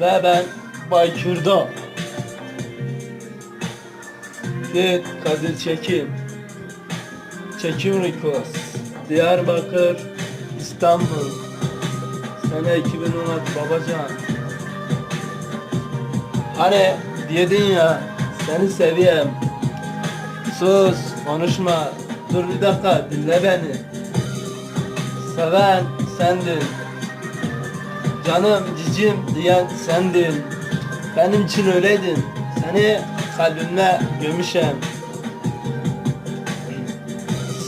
Ve ben Baykır'da. Git Kadir Çekim. Çekim Request. Diyarbakır, İstanbul. Sene 2016 babacan. Hani diyedin ya seni seveyim. Sus konuşma. Dur bir dakika dinle beni. Seven sendin. Canım cicim diyen sendin. Benim için öyleydin. Seni kalbimde gömüşem.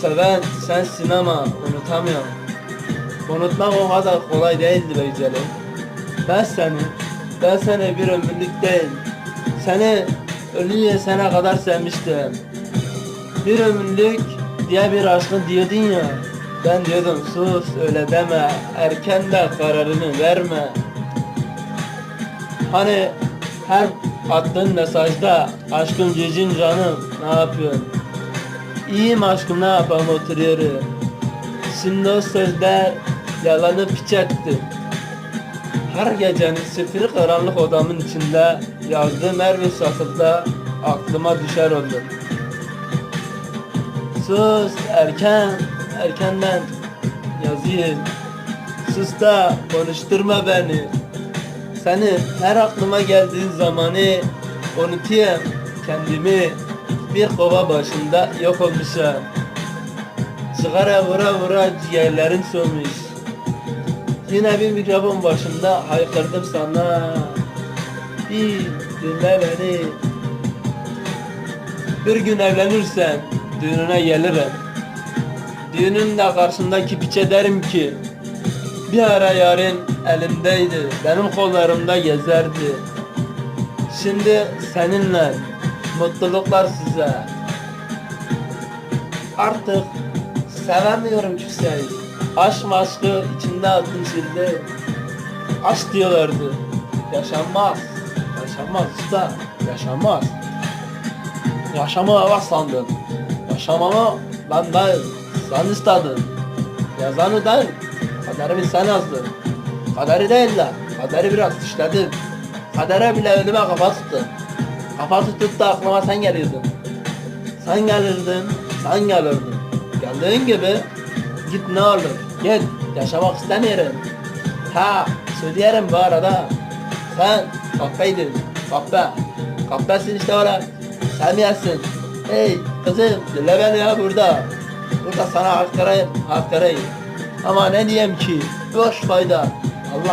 Seven sensin ama unutamıyorum. Unutmak o kadar kolay değildi be güzelim. Ben seni, ben seni bir ömürlük değil. Seni ölüye sana kadar sevmiştim. Bir ömürlük diye bir aşkın diyordun ya. Ben diyordum sus öyle deme. Erken de kararını verme. Hani her attığın mesajda aşkım cicim canım ne yapıyorsun? İyiyim aşkım ne yapalım oturuyorum. Şimdi o sözler yalanı piç etti. Her gecenin sıfır karanlık odamın içinde yazdığım her bir satırda aklıma düşer oldu. Sus erken, erkenden yazayım. Sus da konuşturma beni. Seni her aklıma geldiğin zamanı unutayım kendimi bir kova başında yok olmuşum. Sigara vura vura ciğerlerim sönmüş. Yine bir mikrofon başında haykırdım sana. Bir dinle beni. Bir gün evlenirsen düğününe gelirim. Düğünün de karşındaki piçe derim ki bir ara yarın elimdeydi, benim kollarımda gezerdi. Şimdi seninle mutluluklar size. Artık sevemiyorum kimseyi. Aşk aşkı içinde attım sildi. Aşk diyorlardı. Yaşanmaz. Yaşanmaz usta. Yaşanmaz. Yaşamı hava sandın. Yaşamamı ben değil. Sen istedin. Yazanı değil. Kaderimi sen yazdın. Kaderi değil de. Kaderi biraz işledin. Kadere bile önüme kafa tuttun. Kafa tutup da aklıma sen geliyordun. Sen gelirdin. Sen gelirdin. Geldiğin gibi git ne olur. Git. Yaşamak istemiyorum. Ha söyleyelim bu arada. Sen kahveydin. Kahve. Kahvesin işte öyle. Sen yersin. Hey kızım dinle beni ya burada. Burada sana hak vereyim. Ama ne diyeyim ki? Boş fayda. Allah